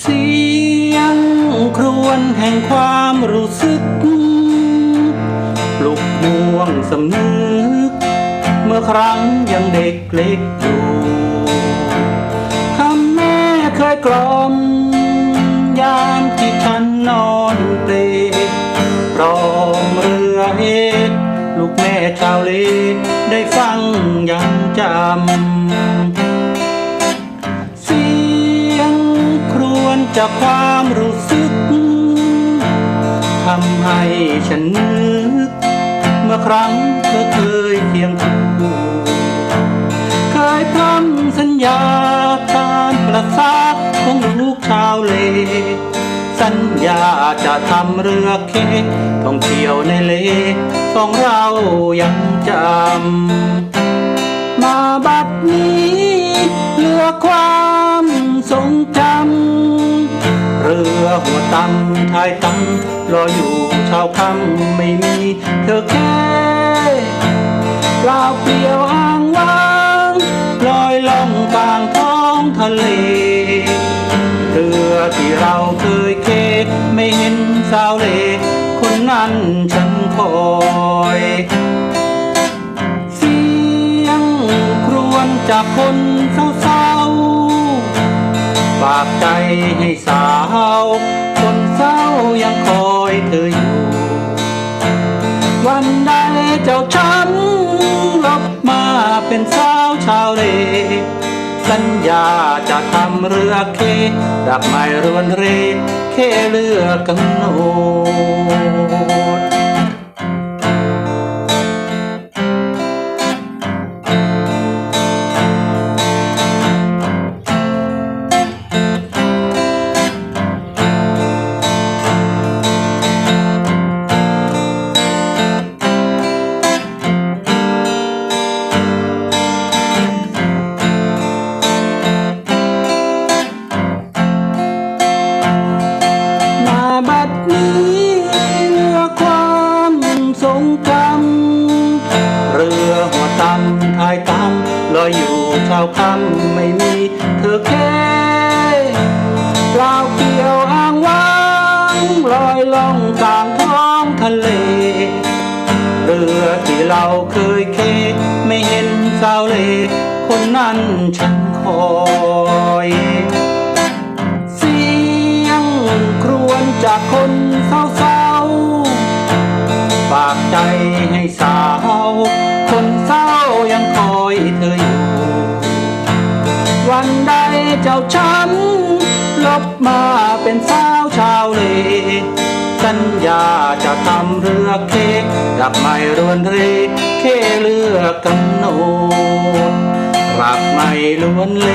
เสียงครวญแห่งความรู้สึก ปลุกม่วงสำนึกเมื่ อครั้งยังเด็กเล็กอยู่คำแม่เคยกล่อม ยามที่ฉันนอนเปลรองเรือเอกลูกแม่ชาวเลได้ฟังยังจำ เสียงครวญจากความรู้สึกทำให้ฉันนึก มื่อครั้งเธอเคยเคียงคู่เคยพร่ำสัญญาตามประสาทของลูกชาวเล สัญญาจะทำเรือเคท่องเที่ยวในเลของเรายังจำมาบัดนี้เหลือควา ตำทายตำรออยู่ชาวคำไม่มี เธอแค่เปล่าเปลี่ยวอ้างว้างลอยล่องกลางท้องทะเลเรือที่เราเคยเคไม่เห็นสาวเลคนนั้นฉันคอยเสียงครวญจากคนเศร้า ฝากใจให้สาว คนเศร้ายังคอยเธออยู่ วันใดเจ้าช้ำลบมาเป็นสาวชาวเลสัญญาจะทำเรือเคดักไม้รวนเร เคเรือกำหนด ชาวคำไม่มี เธอแค่เปล่าเปลี่ยวอ้างว้างลอยล่องกลางท้องทะเล เรือที่เราเคยเค ไม่เห็นสาวเล คนนั้นฉันคอยเสียงครวญจากคนเศร้า บมาเป็นสาวชาวเลสัญญาจะทำเรือเค้กดับไม่รวนเรเคเรือกำหนดรักไม่ล้วนเล